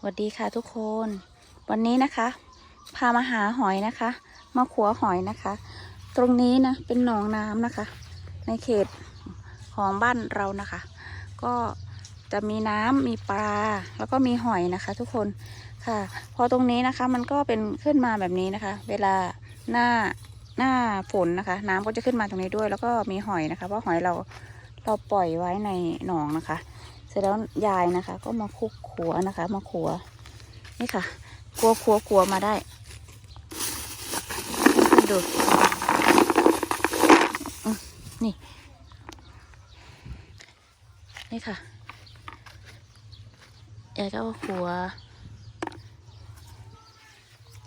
สวัสดีค่ะทุกคน วันนี้นะคะ พามาหาหอยนะคะ มาขัวหอยนะคะ ตรงนี้นะเป็นหนองน้ำนะคะ ในเขตของบ้านเรานะคะ ก็จะมีน้ำมีปลาแล้วก็มีหอยนะคะ ทุกคนค่ะ พอตรงนี้นะคะ มันก็เป็นขึ้นมาแบบนี้นะคะ เวลาหน้าหน้าฝนนะคะ น้ำก็จะขึ้นมาตรงนี้ด้วย แล้วก็มีหอยนะคะ เพราะหอยเราเราปล่อยไว้ในหนองนะคะ ร็จแล้วยายนะคะ ก็มาคลุกขัวนะคะ มาขัว นี่ค่ะขัวขัวขัวมาได้ดูอืมนี่ นี่ค่ะยายก็เอาขัว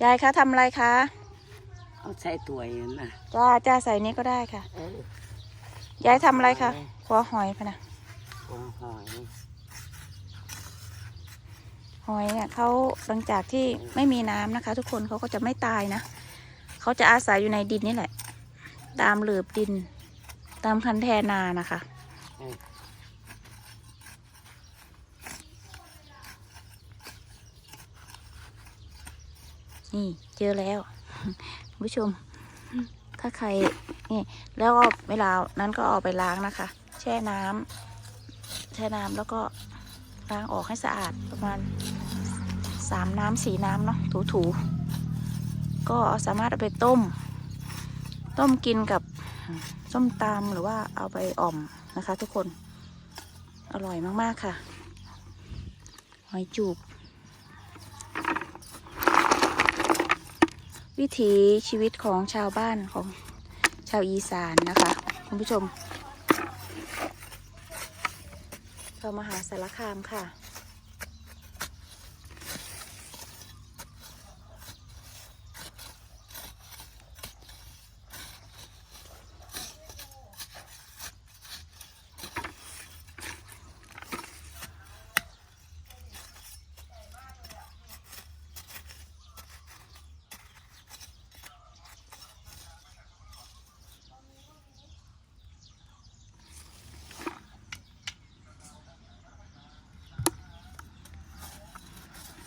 ยายคะทำอะไรคะเอาใส่ตัวอย่างนั้นนะจ้าจ้าใส่นี้ก็ได้ค่ะเออยายทำอะไรคะขัวหอยพะนะ หัวหอย หอยเนี่ยเขาหลังจากที่ไม่มีน้ำนะคะ ทุกคนเขาก็จะไม่ตายนะเขาจะอาศัยอยู่ในดินนี่แหละ ตามหลืบดิน ตามคันแทนานะคะนี่เจอแล้วผู้ชม ถ้าใครนี่แล้วก็เวลานั้นก็เอาไปล้างนะคะ แช่น้ำแช่น้ำแล้วก็ ล้างออกให้สะอาดประมาณสามน้ำสี่น้ำเนาะถูๆก็สามารถเอาไปต้ม ต้มกินกับส้มตำหรือว่าเอาไปอ่อมนะคะ ทุกคนอร่อยมากๆค่ะหอยจูบ วิถีชีวิตของชาวบ้านของชาวอีสานนะคะ คุณผู้ชม เรามหาสารคามค่ะ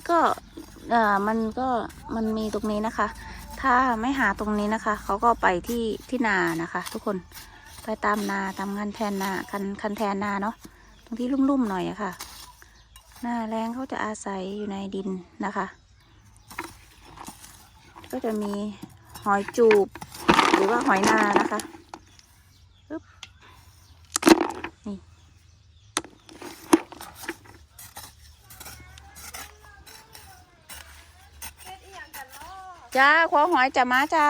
ก็เอ่อมันก็มันมีตรงนี้นะคะ ถ้าไม่หาตรงนี้นะคะ เขาก็ไปที่ที่นานะคะ ทุกคนไปตามนาตามคันแทนนาคันคันแทนนาเนาะตรงที่ลุ่มๆหน่อยอะค่ะ หน้าแรงเขาจะอาศัยอยู่ในดินนะคะ ก็จะมีหอยจูบ หรือว่าหอยนานะคะ จ้าขวหอยจะมาจ้า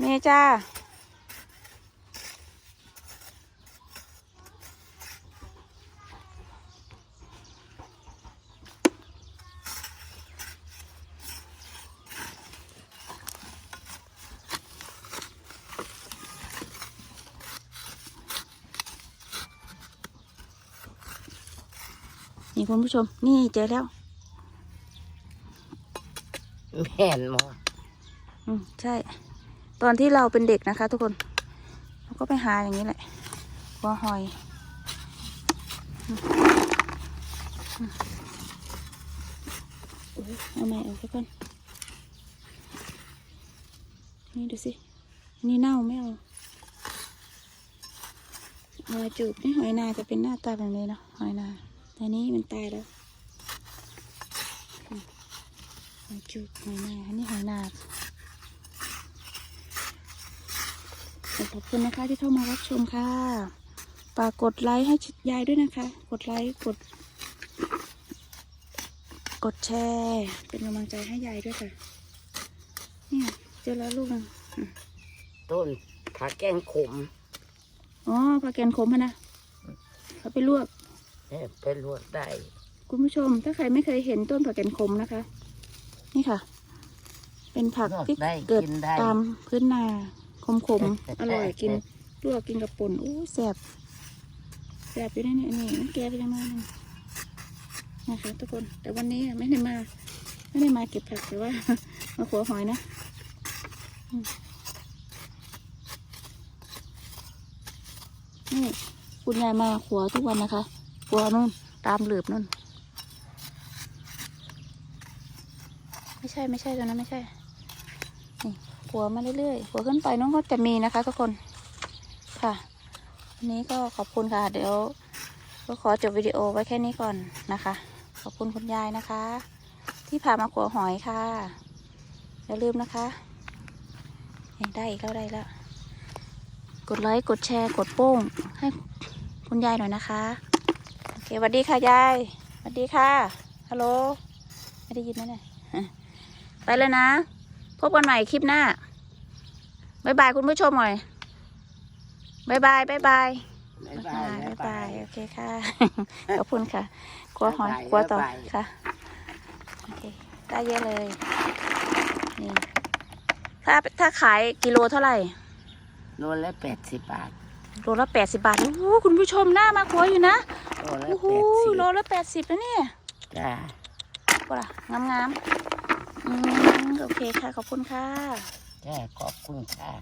มีจ้านี่คุณผู้ชม นี่เจอแล้ว แม่นมออืมใช่ ตอนที่เราเป็นเด็กนะคะ ทุกคนเราก็ไปหาอย่างนี้แหละหัวหอยเอาใหม่เอาไปก่อนนี่ดูสินี่เน่าไม่เอาหอยจูบนี่หอยนาจะเป็นหน้าตาแบบนี้เนาะหอยนาแต่นี้มันตายแล้วอืม หอยจูบหอยนาอันนี้หอยนาขอบคุณนะคะที่เข้ามารับชมค่ะฝากกดไลค์ให้ยายด้วยนะคะ กดไลค์กด กดแชร์ เป็นกำลังใจให้ยายด้วยค่ะเนี่ยเจอแล้วลูกหนึงต้นผักแกงขมอ๋อปลาแกนขมอะนะเขาไปลวกเนี่ยไปลวกได้ คุณผู้ชมถ้าใครไม่เคยเห็นต้นผักแกนขมนะคะ นี่ค่ะ เป็นผักลวกที่ได้เกิดกินได้ตามพื้นนาขมๆ อร่อยกินลวกกินกับป่นอู้แสบแสบอยู่ในนี่นี่น้ำแกไปยังมาหนึ่งนะคะทุกคนแต่วันนี้ไม่ได้มา ไม่ได้มาเก็บผักแต่ว่า มาขัวหอยนะอืมนี่คุณยายมาขัวทุกวันนะคะขัวนู่นตามหลืบนู่น ไม่ใช่ไม่ใช่ตัวนั้นไม่ใช่นี่หัวมาเรื่อยๆหัวขึ้นไปน้องก็จะมีนะคะทุกคนค่ะวันนี้ก็ขอบคุณค่ะ เดี๋ยวก็ขอจบวิดีโอไว้แค่นี้ก่อนนะคะ ขอบคุณคุณยายนะคะ ที่พามาขัวหอยค่ะอย่าลืมนะคะยังได้อีกแล้วได้แล้ว กดไลค์กดแชร์กดโป้งให้คุณยายหน่อยนะคะโอเคสวัสดีค่ะยายสวัสดีค่ะฮัลโหลไม่ได้ยินไหมเนี่ย ไปเลยนะ พบกันใหม่คลิปหน้าบายบายคุณผู้ชมหน่อยบายบายบายบายบ๊ายบาบายยบายบ๊ายบาบายยโอเคค่ะ ขอบคุณค่ะกลัวหอยบ๊ายบายกลัวต่อบ๊ายบายค่ะโอเคได้เยอะเลยนี่ถ้าถ้าขายกิโลเท่าไหร่โลละแปดสิบบาทโลละแปดสิบาทโอ้โหคุณผู้ชมหน้ามาขัวอยู่นะโลละโอ้โหแปดสิบโลละแปดสิบนะเนี่ยจ้าว่าล่ะงามงามๆอืม โอเคค่ะ ขอบคุณค่ะ จ้าขอบคุณค่ะ